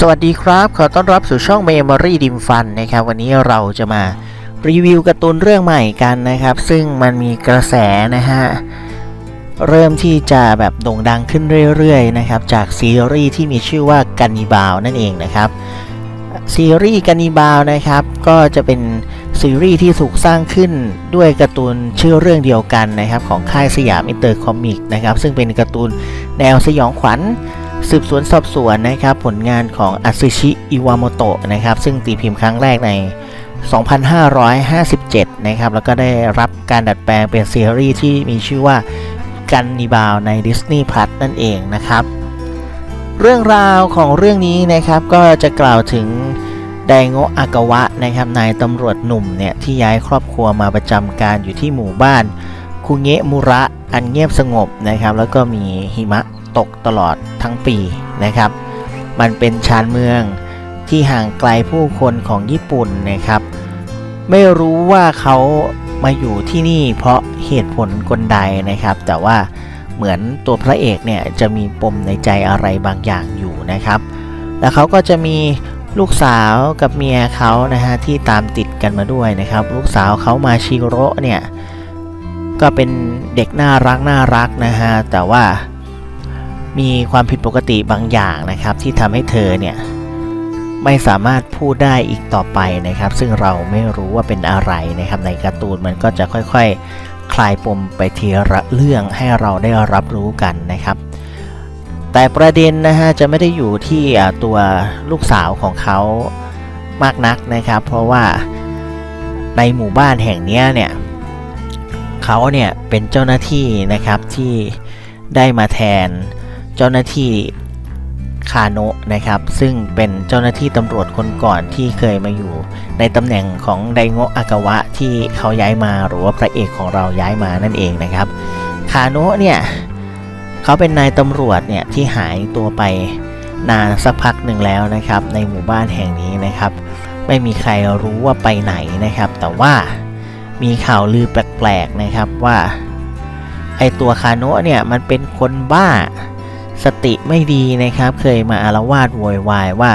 สวัสดีครับ ขอต้อนรับสู่ช่อง Memory d i m Fun นะครับ วันนี้เราจะมารีวิวการ์ตูนเรื่องใหม่กันนะครับ ซึ่งมันมีกระแสนะฮะ เริ่มที่จะแบบโด่งดังขึ้นเรื่อยๆนะครับ จากซีรีส์ที่มีชื่อว่ากันนิบาลนั่นเองนะครับ ซีรีส์กันนิบาลนะครับ ก็จะเป็นซีรีส์ที่ถูกสร้างขึ้นด้วยการ์ตูนชื่อเรื่องเดียวกันนะครับ ของค่ายสยามอินเตอร์คอมิกนะครับ ซึ่งเป็นการ์ตูนแนวสยองขวัญ สืบสวนสอบสวนนะครับผลงานของอัตสึชิอิวามโตะนะครับซึ่งตีพิมพ์ครั้งแรกใน 2557 นะครับแล้วก็ได้รับการดัดแปลงเป็นซีรีส์ที่มีชื่อว่ากันนิบาลใน Disney Plus นั่นเองนะครับ เรื่องราวของเรื่องนี้นะครับก็จะกล่าวถึงไดโงะอากาวะนะครับนายตำรวจหนุ่มเนี่ยที่ย้ายครอบครัวมาประจำการอยู่ที่หมู่บ้านคุเงะมุระอันเงียบสงบนะครับแล้วก็มีหิมะ ตกตลอดทั้งปีนะครับ มันเป็นชานเมืองที่ห่างไกลผู้คนของญี่ปุ่นนะครับ ไม่รู้ว่าเขามาอยู่ที่นี่เพราะเหตุผลกลใดนะครับ แต่ว่าเหมือนตัวพระเอกเนี่ยจะมีปมในใจอะไรบางอย่างอยู่นะครับ แล้วเขาก็จะมีลูกสาวกับเมียเขานะฮะที่ตามติดกันมาด้วยนะครับ ลูกสาวเขามาชิโร่เนี่ยก็เป็นเด็กน่ารักน่ารักนะฮะแต่ว่า มีความผิดปกติบางอย่างนะครับ ที่ทำให้เธอเนี่ยไม่สามารถพูดได้อีกต่อไปนะครับ ซึ่งเราไม่รู้ว่าเป็นอะไรนะครับ ในการ์ตูนมันก็จะค่อยๆคลายปมไปทีละเรื่องให้เราได้รับรู้กันนะครับ แต่ประเด็นนะฮะจะไม่ได้อยู่ที่ตัวลูกสาวของเขามากนักนะครับ เพราะว่าในหมู่บ้านแห่งนี้เนี่ยเขาเนี่ยเป็นเจ้าหน้าที่นะครับที่ได้มาแทน เจ้าหน้าที่คาโนะนะครับ ซึ่งเป็นเจ้าหน้าที่ตำรวจคนก่อนที่เคยมาอยู่ ในตำแหน่งของไดโงะอากาวะที่เขาย้ายมาหรือว่าพระเอกของเราย้ายมานั่นเองนะครับคาโนะเนี่ยเขาเป็นนายตำรวจเนี่ยที่หายตัวไปนานสักพักหนึ่งแล้วนะครับ ในหมู่บ้านแห่งนี้นะครับ ไม่มีใครรู้ว่าไปไหนนะครับ แต่ว่ามีข่าวลือแปลกๆนะครับว่าไอตัวคาโนะเนี่ยมันเป็นคนบ้า สติไม่ดีนะครับ เคยมาอารวาสโวยวายว่า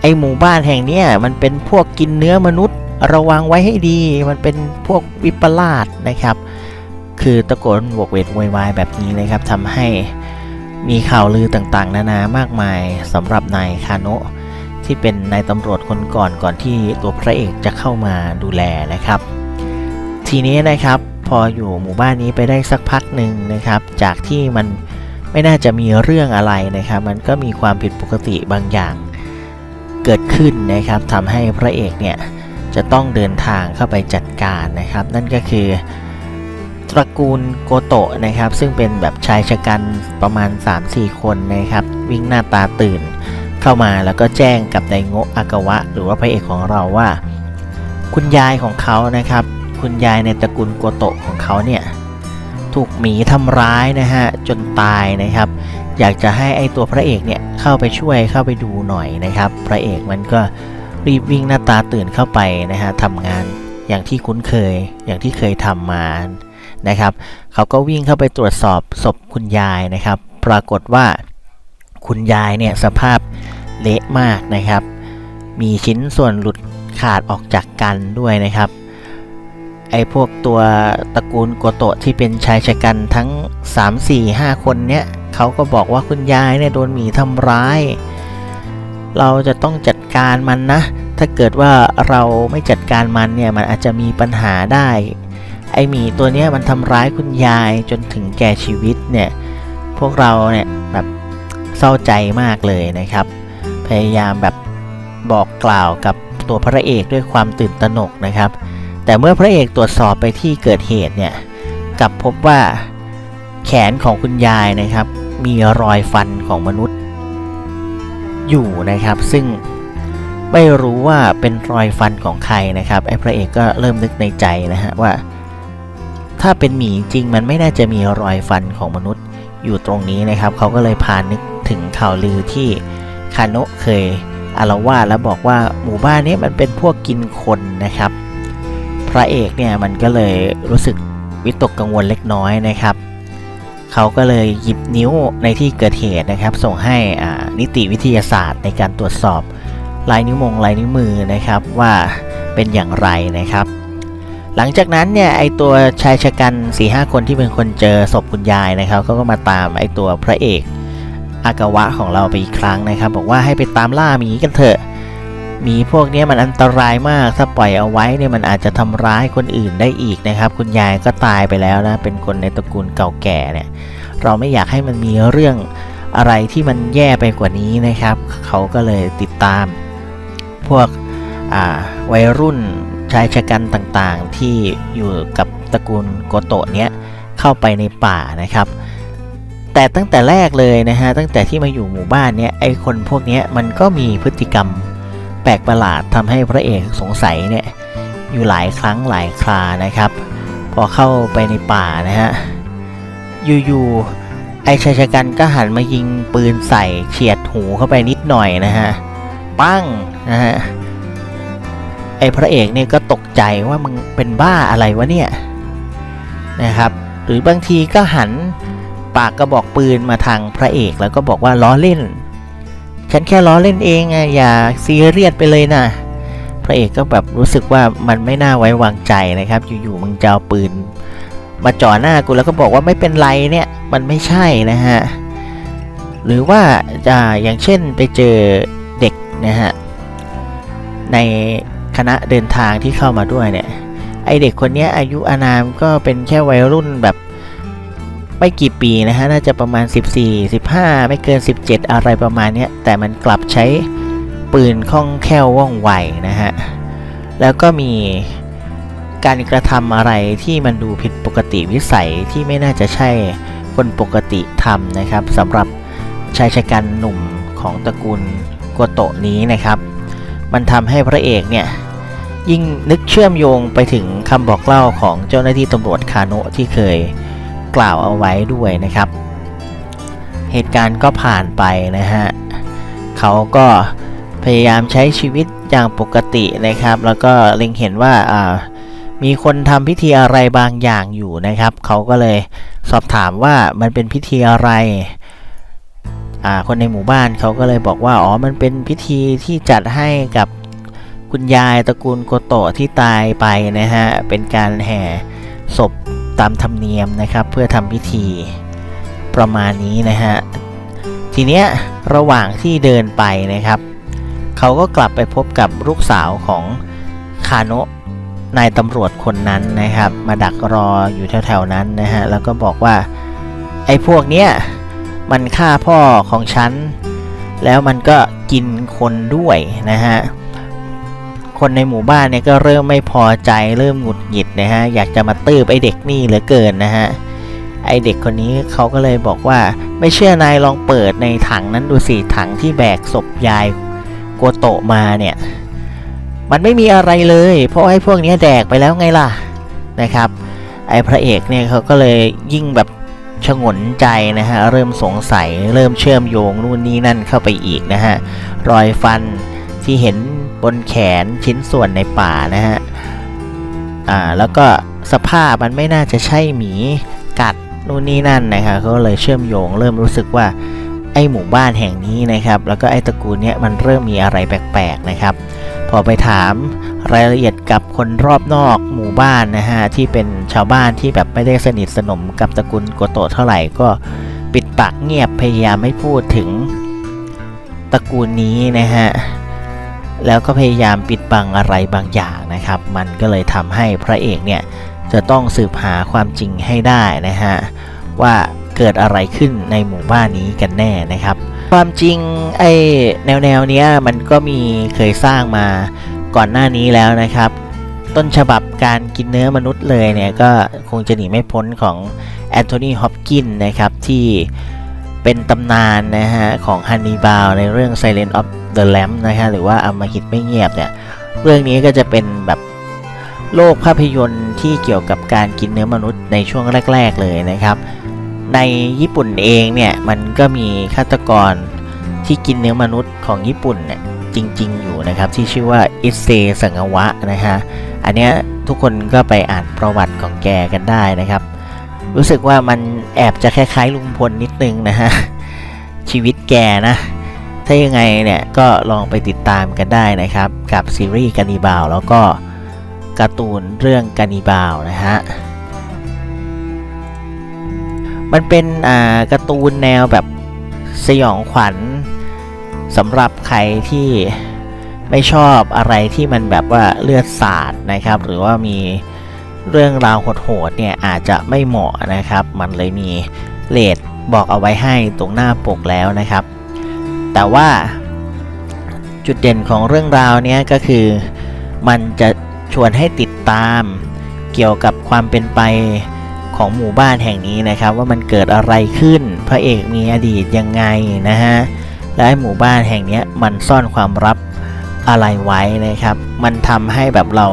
ไอหมู่บ้านแห่งนี้มันเป็นพวกกินเนื้อมนุษย์ ระวังไว้ให้ดี มันเป็นพวกวิปลาสนะครับ คือตะโกนโวกเวกโวยวายแบบนี้นะครับทำให้มีข่าวลือต่างๆ นานามากมายสำหรับนายคาโนะที่เป็นนายตำรวจคนก่อนก่อนที่ตัวพระเอกจะเข้ามาดูแลนะครับ ทีนี้นะครับพออยู่หมู่บ้านนี้ไปได้สักพักหนึ่งนะครับ จากที่มัน ไม่น่าจะมีเรื่องอะไรนะครับ มันก็มีความผิดปกติบางอย่างเกิดขึ้นนะครับทำให้พระเอกเนี่ยจะต้องเดินทางเข้าไปจัดการนะครับ นั่นก็คือตระกูลโกโตะนะครับ ซึ่งเป็นแบบชายชะกันประมาณ 3-4 คนนะครับ วิ่งหน้าตาตื่นเข้ามาแล้วก็แจ้งกับไดโงะอากาวะ หรือว่าพระเอกของเราว่า คุณยายของเขานะครับ คุณยายในตระกูลโกโตะของเขาเนี่ย ถูกหมีทำร้ายนะฮะจนตายนะครับ อยากจะให้ไอตัวพระเอกเนี่ยเข้าไปช่วยเข้าไปดูหน่อยนะครับ พระเอกมันก็รีบวิ่งหน้าตาตื่นเข้าไปนะฮะทำงานอย่างที่คุ้นเคยอย่างที่เคยทำมานะครับเขาก็วิ่งเข้าไปตรวจสอบศพคุณยายนะครับ ปรากฏว่าคุณยายเนี่ยสภาพเละมากนะครับ มีชิ้นส่วนหลุดขาดออกจากกันด้วยนะครับ ไอ้พวกตัวตระกูลโกโตะที่เป็นชายชะกันทั้ง 3 4 5 คนเนี้ยเขาก็บอกว่าคุณยายเนี่ยโดนหมีทำร้าย เราจะต้องจัดการมันนะ ถ้าเกิดว่าเราไม่จัดการมันเนี่ยมันอาจจะมีปัญหาได้ ไอหมีตัวเนี้ยมันทำร้ายคุณยายจนถึงแก่ชีวิตเนี่ย พวกเราเนี่ยแบบเศร้าใจมากเลยนะครับ พยายามแบบบอกกล่าวกับตัวพระเอกด้วยความตื่นตระหนกนะครับ แต่เมื่อพระเอกตรวจสอบไปที่เกิดเหตุเนี่ยกลับพบว่าแขนของคุณยายนะครับ มีรอยฟันของมนุษย์ อยู่นะครับ ซึ่งไม่รู้ว่าเป็นรอยฟันของใครนะครับไอ้พระเอกก็เริ่มนึกในใจนะฮะว่า ถ้าเป็นหมีจริงมันไม่น่าจะมีรอยฟันของมนุษย์อยู่ตรงนี้นะครับ เขาก็เลยพานึกถึงข่าวลือที่คาโนะเคยอารวาสแล้วบอกว่าหมู่บ้านนี้มันเป็นพวกกินคนนะครับ พระเอกเนี่ยมันก็เลยรู้สึกวิตกกังวลเล็กน้อยนะครับ เขาก็เลยหยิบนิ้วในที่เกิดเหตุนะครับ ส่งให้นิติวิทยาศาสตร์ในการตรวจสอบลายนิ้วมงลายนิ้วมือนะครับว่าเป็นอย่างไรนะครับ หลังจากนั้นเนี่ยไอตัวชายชะกัน4ีหคนที่เป็นคนเจอศพคุณยายนะครับเขาก็มาตามไอตัวพระเอกอากาวะของเราไปอีกครั้งนะครับ บอกว่าให้ไปตามล่าหมีกันเถอะ หมีพวกนี้มันอันตรายมาก ถ้าปล่อยเอาไว้เนี่ยมันอาจจะทำร้ายคนอื่นได้อีกนะครับ คุณยายก็ตายไปแล้วนะ เป็นคนในตระกูลเก่าแก่เนี่ย เราไม่อยากให้มันมีเรื่องอะไรที่มันแย่ไปกว่านี้นะครับ เขาก็เลยติดตาม พวกวัยรุ่นชายชะกันต่างๆ ที่อยู่กับตระกูลโกโตะเนี้ยเข้าไปในป่านะครับ แต่ตั้งแต่แรกเลยนะฮะตั้งแต่ที่มาอยู่หมู่บ้านเนี้ยไอคนพวกเนี้ยมันก็มีพฤติกรรม แปลกประหลาดทำให้พระเอกสงสัยเนี่ยอยู่หลายครั้งหลายครานะครับ พอเข้าไปในป่านะฮะอยู่ๆไอชายชะกันก็หันมายิงปืนใส่เฉียดหูเข้าไปนิดหน่อยนะฮะปั้งนะฮะไอพระเอกเนี่ยก็ตกใจว่ามึงเป็นบ้าอะไรวะเนี่ยนะครับ หรือบางทีก็หันปากกระบอกปืนมาทางพระเอกแล้วก็บอกว่าล้อเล่น ฉันแค่ล้อเล่นเองอะอย่าซีเรียสไปเลยนะพระเอกก็แบบรู้สึกว่ามันไม่น่าไว้วางใจนะครับ อยู่ๆมึงจะเอาปืน มาจ่อหน้ากูแล้วก็บอกว่าไม่เป็นไรเนี่ย มันไม่ใช่นะฮะ หรือว่าจะอย่างเช่นไปเจอเด็กนะฮะ ในคณะเดินทางที่เข้ามาด้วยเนี่ย ไอเด็กคนนี้อายุอานามก็เป็นแค่วัยรุ่นแบบ ไม่กี่ปีนะฮะน่าจะประมาณ 14 15 ไม่เกิน 17 อะไรประมาณนี้แต่มันกลับใช้ปืนคล่องแคล่วว่องไวนะฮะแล้วก็มีการกระทำอะไรที่มันดูผิดปกติวิสัยที่ไม่น่าจะใช่คนปกติทำนะครับสำหรับชายชะกันหนุ่มของตระกูลโกโตะนี้นะครับ มันทำให้พระเอกเนี่ยยิ่งนึกเชื่อมโยงไปถึงคำบอกเล่าของเจ้าหน้าที่ตำรวจคาโนะที่เคย กล่าวเอาไว้ด้วยนะครับ เหตุการณ์ก็ผ่านไปนะฮะเขาก็พยายามใช้ชีวิตอย่างปกตินะครับ แล้วก็เล็งเห็นว่าามีคนทำพิธีอะไรบางอย่างอยู่นะครับ เขาก็เลยสอบถามว่ามันเป็นพิธีอะไรคนในหมู่บ้านเขาก็เลยบอกว่า อ๋อ มันเป็นพิธีที่จัดให้กับคุณยายตระกูลโกโตะที่ตายไปนะฮะ เป็นการแห่ศพ ตามธรรมเนียมนะครับ เพื่อทำพิธีประมาณนี้นะฮะทีเนี้ยระหว่างที่เดินไปนะครับ เขาก็กลับไปพบกับลูกสาวของคาโนะนายตำรวจคนนั้นนะครับ มาดักรออยู่แถวๆนั้นนะฮะแล้วก็บอกว่าไอ้พวกเนี้ยมันฆ่าพ่อของฉัน แล้วมันก็กินคนด้วยนะฮะ คนในหมู่บ้านเนี่ยก็เริ่มไม่พอใจเริ่มหงุดหงิดนะฮะอยากจะมาตื้บไอเด็กนี่เหลือเกินนะฮะไอเด็กคนนี้เขาก็เลยบอกว่า ไม่เชื่อนายลองเปิดในถังนั้นดูสิถังที่แบกศพยายโกโตะมาเนี่ยมันไม่มีอะไรเลย เพราะไอ้พวกนี้แดกไปแล้วไงล่ะนะครับ ไอ้พระเอกเนี่ยเขาก็เลยยิ่งแบบชงนใจนะฮะเริ่มสงสัยเริ่มเชื่อมโยงนู่นนี่นั่นเข้าไปอีกนะฮะรอยฟันที่เห็น บนแขนชิ้นส่วนในป่านะฮะ อ่า แล้วก็สภาพมันไม่น่าจะใช่หมีกัดนู่นนี่นั่นนะครับเขาเลยเชื่อมโยงเริ่มรู้สึกว่าไอหมู่บ้านแห่งนี้นะครับ แล้วก็ไอตระกูลเนี้ยมันเริ่มมีอะไรแปลกๆนะครับ พอไปถามรายละเอียดกับคนรอบนอกหมู่บ้านนะฮะที่เป็นชาวบ้านที่แบบไม่ได้สนิทสนมกับตระกูลโกโตะเท่าไหร่ก็ปิดปากเงียบพยายามไม่พูดถึงตระกูลนี้นะฮะ แล้วก็พยายามปิดบังอะไรบางอย่างนะครับ มันก็เลยทำให้พระเอกเนี่ยจะต้องสืบหาความจริงให้ได้นะฮะว่าเกิดอะไรขึ้นในหมู่บ้านนี้กันแน่นะครับ ความจริงไอ้แนวแนวเนี้ยมันก็มีเคยสร้างมาก่อนหน้านี้แล้วนะครับ ต้นฉบับการกินเนื้อมนุษย์เลยเนี่ยก็คงจะหนีไม่พ้นของแอนโทนีฮอปกินนะครับที่ เป็นตำนานนะฮะของฮันนีบาลในเรื่อง Silent of the Lamb นะฮะหรือว่าอมหิตไม่เงียบเนี่ยเรื่องนี้ก็จะเป็นแบบโลกภาพยนตร์ที่เกี่ยวกับการกินเนื้อมนุษย์ในช่วงแรก ๆ เลยนะครับ ในญี่ปุ่นเองเนี่ยมันก็มีฆาตกรที่กินเนื้อมนุษย์ของญี่ปุ่นเนี่ยจริง ๆ อยู่นะครับที่ชื่อว่าอิเซสังวะนะฮะอันเนี้ยทุกคนก็ไปอ่านประวัติของแกกันได้นะครับ รู้สึกว่ามันแอบจะคล้ายๆลุงพลนิดนึงนะฮะ ชีวิตแกนะ ถ้ายังไงเนี่ยก็ลองไปติดตามกันได้นะครับ กับซีรีส์กานิบาลแล้วก็การ์ตูนเรื่องกานิบาลนะฮะ มันเป็นอ่าการ์ตูนแนวแบบสยองขวัญสำหรับใครที่ไม่ชอบอะไรที่มันแบบว่าเลือดสาดนะครับ หรือว่ามี เรื่องราวโหดๆเนี่ยอาจจะไม่เหมาะนะครับ มันเลยมีเลทบอกเอาไว้ให้ตรงหน้าปกแล้วนะครับ แต่ว่าจุดเด่นของเรื่องราวเนี้ยก็คือ มันจะชวนให้ติดตามเกี่ยวกับความเป็นไปของหมู่บ้านแห่งนี้นะครับ ว่ามันเกิดอะไรขึ้น พระเอกมีอดีตยังไงนะฮะและหมู่บ้านแห่งนี้มันซ่อนความลับอะไรไว้นะครับ มันทำให้แบบเรา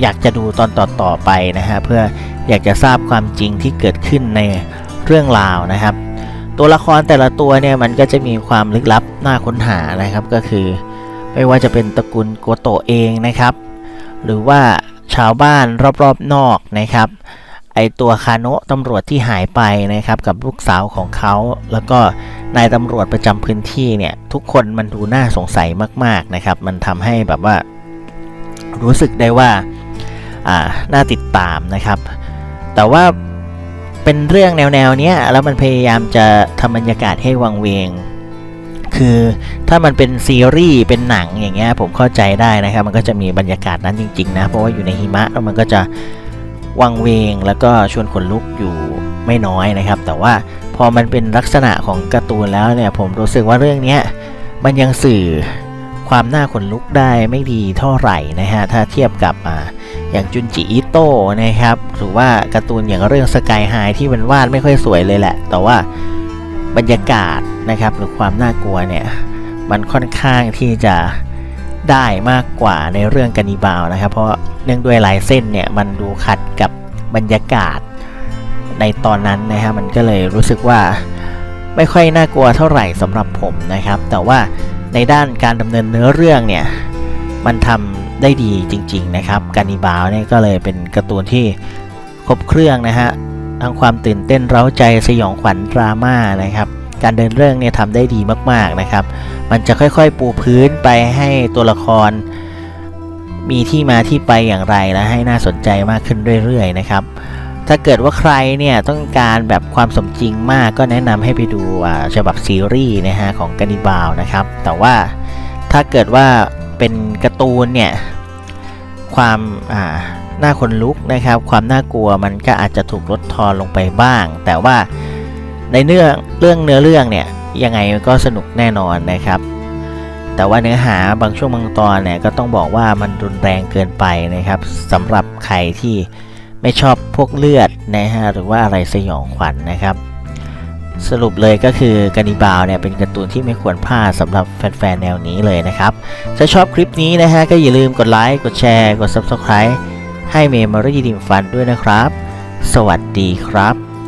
อยากจะดูตอนต่อๆไปนะฮะเพื่ออยากจะทราบความจริงที่เกิดขึ้นในเรื่องราวนะครับ ตัวละครแต่ละตัวเนี่ยมันก็จะมีความลึกลับน่าค้นหานะครับก็คือ ไม่ว่าจะเป็นตระกูลโกโตเองนะครับ หรือว่าชาวบ้านรอบๆนอกนะครับ ไอตัวคาโนะตำรวจที่หายไปนะครับกับลูกสาวของเขา แล้วก็นายตำรวจประจำพื้นที่เนี่ยทุกคนมันดูน่าสงสัยมากๆนะครับ มันทำให้แบบว่า รู้สึกได้ว่า น่าติดตามนะครับ แต่ว่าเป็นเรื่องแนวๆเนี้ยแล้วมันพยายามจะทำบรรยากาศให้วังเวง คือถ้ามันเป็นซีรีส์เป็นหนังอย่างเงี้ยผมเข้าใจได้นะครับ มันก็จะมีบรรยากาศนั้นจริงๆนะเพราะว่าอยู่ในหิมะแล้วมันก็จะวังเวงแล้วก็ชวนขนลุกอยู่ไม่น้อยนะครับ แต่ว่าพอมันเป็นลักษณะของการ์ตูนแล้วเนี่ยผมรู้สึกว่าเรื่องนี้มันยังสื่อความน่าขนลุกได้ไม่ดีเท่าไหร่นะฮะถ้าเทียบกับอ่า อย่างจุนจิอิโต้นะครับหรือว่าการ์ตูนอย่างเรื่องสกายไฮที่มันวาดไม่ค่อยสวยเลยแหละ แต่ว่าบรรยากาศนะครับหรือความน่ากลัวเนี่ยมันค่อนข้างที่จะได้มากกว่าในเรื่องกานิบาลนะครับ เพราะเนื่องด้วยลายเส้นเนี่ยมันดูขัดกับบรรยากาศในตอนนั้นนะฮะมันก็เลยรู้สึกว่าไม่ค่อยน่ากลัวเท่าไหร่สำหรับผมนะครับ แต่ว่าในด้านการดำเนินเนื้อเรื่องเนี่ยมันทำ ได้ดีจริง ๆ นะครับกานิบาลเนี่ยก็เลยเป็นการ์ตูนที่ครบเครื่องนะฮะทั้งความตื่นเต้นเร้าใจสยองขวัญดราม่านะครับการเดินเรื่องเนี่ยทำได้ดีมาก ๆนะครับ มันจะค่อยๆปูพื้นไปให้ตัวละคร มีที่มาที่ไปอย่างไรและให้น่าสนใจมากขึ้นเรื่อยๆนะครับ ถ้าเกิดว่าใครเนี่ยต้องการแบบความสมจริงมากก็แนะนำให้ไปดูอ่าฉบับซีรีส์นะฮะของกานิบาลนะครับ แต่ว่าถ้าเกิดว่า เป็นการ์ตูนเนี่ยความอ่าน่าขนลุกนะครับ ความน่ากลัวมันก็อาจจะถูกลดทอนลงไปบ้าง แต่ว่าในเรื่องเรื่องเนื้อเรื่องเนี่ยยังไงก็สนุกแน่นอนนะครับ แต่ว่าเนื้อหาบางช่วงบางตอนเนี่ยก็ต้องบอกว่ามันรุนแรงเกินไปนะครับสำหรับใครที่ไม่ชอบพวกเลือดนะฮะหรือว่าอะไรสยองขวัญนนะครับ สรุปเลยก็คือกานิบาลเนี่ยเป็นการ์ตูนที่ไม่ควรพลาดสำหรับแฟนๆแนวนี้เลยนะครับ ถ้าชอบคลิปนี้นะฮะก็อย่าลืมกดไลค์ กดแชร์ กด Subscribe ให้เมมโมรี่ดิมฟันด้วยนะครับ สวัสดีครับ